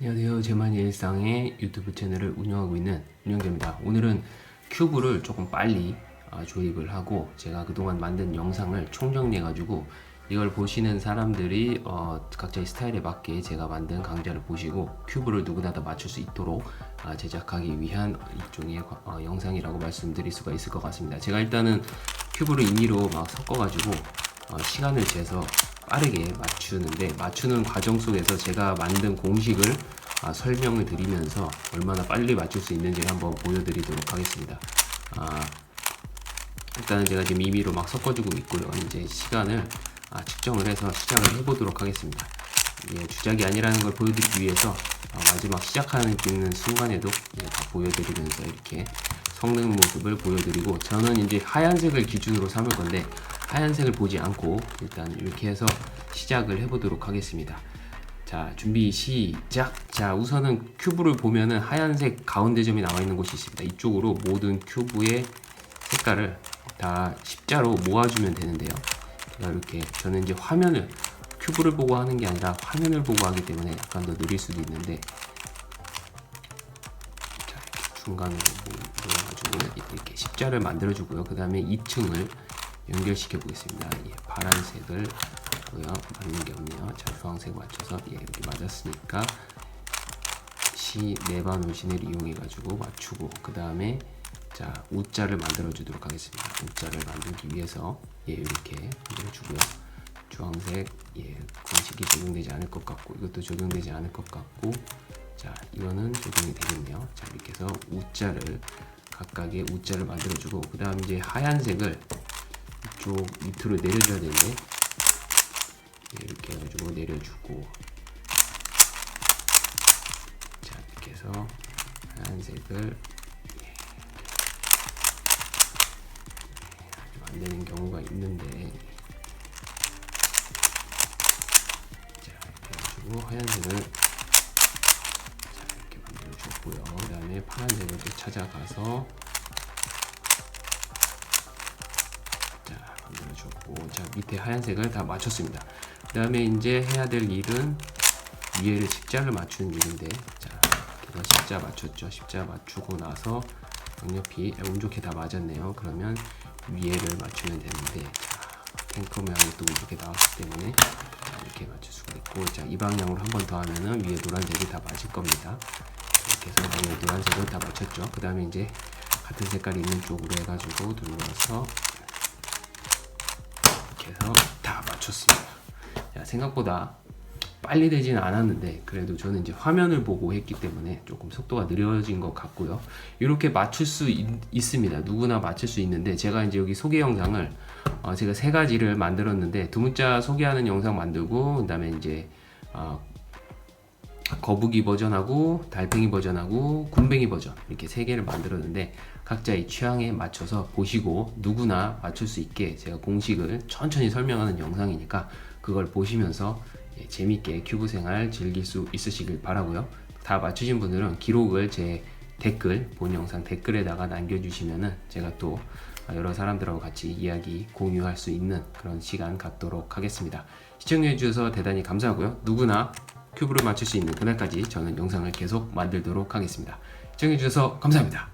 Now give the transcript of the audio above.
안녕하세요. 제만의 일상의 유튜브 채널을 운영하고 있는 운영자입니다. 오늘은 큐브를 조금 빨리 아, 조립을 하고 제가 그동안 만든 영상을 총정리해가지고 이걸 보시는 사람들이 어, 각자의 스타일에 맞게 제가 만든 강좌를 보시고 큐브를 누구나 다 맞출 수 있도록 아, 제작하기 위한 일종의 어, 영상이라고 말씀드릴 수가 있을 것 같습니다. 제가 일단은 큐브를 임의로 막 섞어가지고 어, 시간을 재서 빠르게 맞추는데 맞추는 과정 속에서 제가 만든 공식을 아, 설명을 드리면서 얼마나 빨리 맞출 수 있는지 한번 보여드리도록 하겠습니다. 아, 일단은 제가 지금 임의로 막 섞어주고 있고요. 이제 시간을 아, 측정을 해서 시작을 해보도록 하겠습니다. 예, 주작이 아니라는 걸 보여드리기 위해서 아, 마지막 시작하는 순간에도 예, 다 보여드리면서 이렇게 섞는 모습을 보여드리고 저는 이제 하얀색을 기준으로 삼을 건데 하얀색을 보지 않고 일단 이렇게 해서 시작을 해보도록 하겠습니다. 자 준비 시작. 자 우선은 큐브를 보면은 하얀색 가운데 점이 나와 있는 곳이 있습니다. 이쪽으로 모든 큐브의 색깔을 다 십자로 모아주면 되는데요. 제가 이렇게 저는 이제 화면을 큐브를 보고 하는 게 아니라 화면을 보고 하기 때문에 약간 더 느릴 수도 있는데 자 중간으로 모아가지고 이렇게 십자를 만들어주고요. 그 다음에 2층을 연결시켜 보겠습니다 예, 파란색을 고요 맞는 게 없네요. 자, 주황색 맞춰서 예, 이렇게 맞았으니까 시 네반 오신을 이용해 가지고 맞추고 그 다음에 자 우자를 만들어 주도록 하겠습니다. 우자를 만들기 위해서 예 이렇게 만들어 주고요. 주황색 예 공식이 적용되지 않을 것 같고 이것도 적용되지 않을 것 같고 자 이거는 적용이 되겠네요. 자 이렇게 해서 우자를 각각의 우자를 만들어 주고 그 다음 이제 하얀색을 이쪽 밑으로 내려줘야 되는데. 이렇게 해가지고 내려주고. 자 이렇게 해서 하얀색을 예, 안 되는 경우가 있는데. 자 이렇게 해가지고 하얀색을 자 이렇게 만들어줬고요. 그 다음에 파란색을 또 찾아가서 자 만들어줬고 자 밑에 하얀색을 다 맞췄습니다. 그 다음에 이제 해야 될 일은 위에를 십자를 맞추는 일인데 자 이거 십자 맞췄죠. 십자 맞추고 나서 양옆이 운 좋게 다 맞았네요. 그러면 위에를 맞추면 되는데 자 탱크 모양이 또 이렇게 나왔기 때문에 자, 이렇게 맞출 수가 있고 자 이 방향으로 한 번 더 하면은 위에 노란색이 다 맞을 겁니다. 이렇게 해서 위에 노란색을 다 맞췄죠. 그 다음에 이제 같은 색깔이 있는 쪽으로 해가지고 눌러서 이렇게 해서 다 맞췄습니다 야, 생각보다 빨리 되지는 않았는데 그래도 저는 이제 화면을 보고 했기 때문에 조금 속도가 느려진 것 같고요. 이렇게 맞출 수 있, 습니다 누구나 맞출 수 있는데 제가 이제 여기 소개 영상을 어, 제가 세 가지를 만들었는데 두 문자 소개하는 영상 만들고 그다음에 이제 어, 거북이 버전하고 달팽이 버전하고 군뱅이 버전 이렇게 세 개를 만들었는데 각자의 취향에 맞춰서 보시고 누구나 맞출 수 있게 제가 공식을 천천히 설명하는 영상이니까 그걸 보시면서 예, 재밌게 큐브 생활 즐길 수 있으시길 바라고요. 다 맞추신 분들은 기록을 제 댓글 본 영상 댓글에다가 남겨주시면은 제가 또 여러 사람들하고 같이 이야기 공유할 수 있는 그런 시간 갖도록 하겠습니다. 시청해 주셔서 대단히 감사하고요. 누구나 큐브를 맞출 수 있는 그날까지 저는 영상을 계속 만들도록 하겠습니다. 시청해 주셔서 감사합니다.